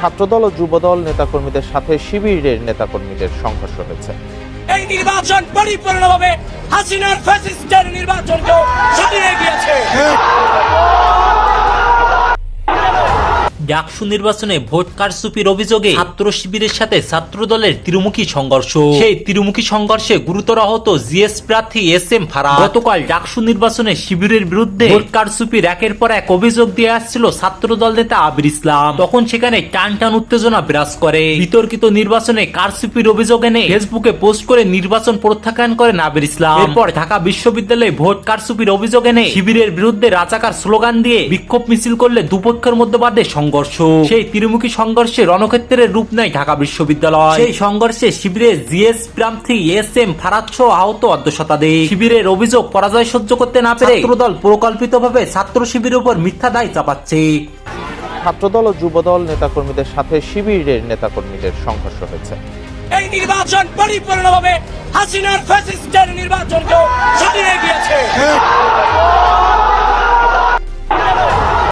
ছাত্রদল ও যুবদল নেতাকর্মীদের সাথে শিবিরের নেতাকর্মীদের সংঘর্ষ হয়েছে। এই নির্বাচন পরিপূর্ণভাবে হাসিনার ফ্যাসিস্টের নির্বাচনকে সাথে গিয়েছে হ্যাঁ। ডাকসু নির্বাচনে ভোট কারচুপির অভিযোগে ছাত্র শিবিরের সাথে ছাত্র দলের ত্রিমুখী সংঘর্ষ। সেই ত্রিমুখী সংঘর্ষে গুরুতর আহত জিএস প্রার্থী এস এম ফারা গতকাল ডাকসু নির্বাচনে শিবিরের বিরুদ্ধে ভোট কারচুপির একের পর এক অভিযোগ দিয়ে আসছিল ছাত্র দল নেতা আবির ইসলাম। তখন সেখানে টান টান উত্তেজনা বিরাজ করে। বিতর্কিত নির্বাচনে কারচুপির অভিযোগ এনে ফেসবুকে পোস্ট করে নির্বাচন প্রত্যাখ্যান করেন আবির ইসলাম। এরপর ঢাকা বিশ্ববিদ্যালয়ে ভোট কারচুপির অভিযোগ এনে শিবিরের বিরুদ্ধে রাজাকার স্লোগান দিয়ে বিক্ষোভ মিছিল করলে দুপক্ষের মধ্যে বাদে সংঘর্ষ। সেই ত্রিমুখী সংঘর্ষে রণক্ষেত্রের রূপ নেয় ঢাকা বিশ্ববিদ্যালয়। সেই সংঘর্ষে শিবিরের জিএস প্রার্থী এস এম ফারাদ আহত অর্ধ শতাধিক শিবিরের অভিযোগ পরাজয় সহ্য করতে না পেরে ছাত্রদল প্রকল্পিতভাবে ছাত্র শিবিরের উপর মিথ্যা দায় চাপাচ্ছে। ছাত্রদল ও যুবদল নেতাকর্মীদের সাথে শিবিরের নেতাকর্মীদের সংঘর্ষ হয়েছে। এই নির্বাচন পরিপূর্ণভাবে হাসিনার ফ্যাসিস্টের নির্বাচনকে সরিয়ে গিয়েছে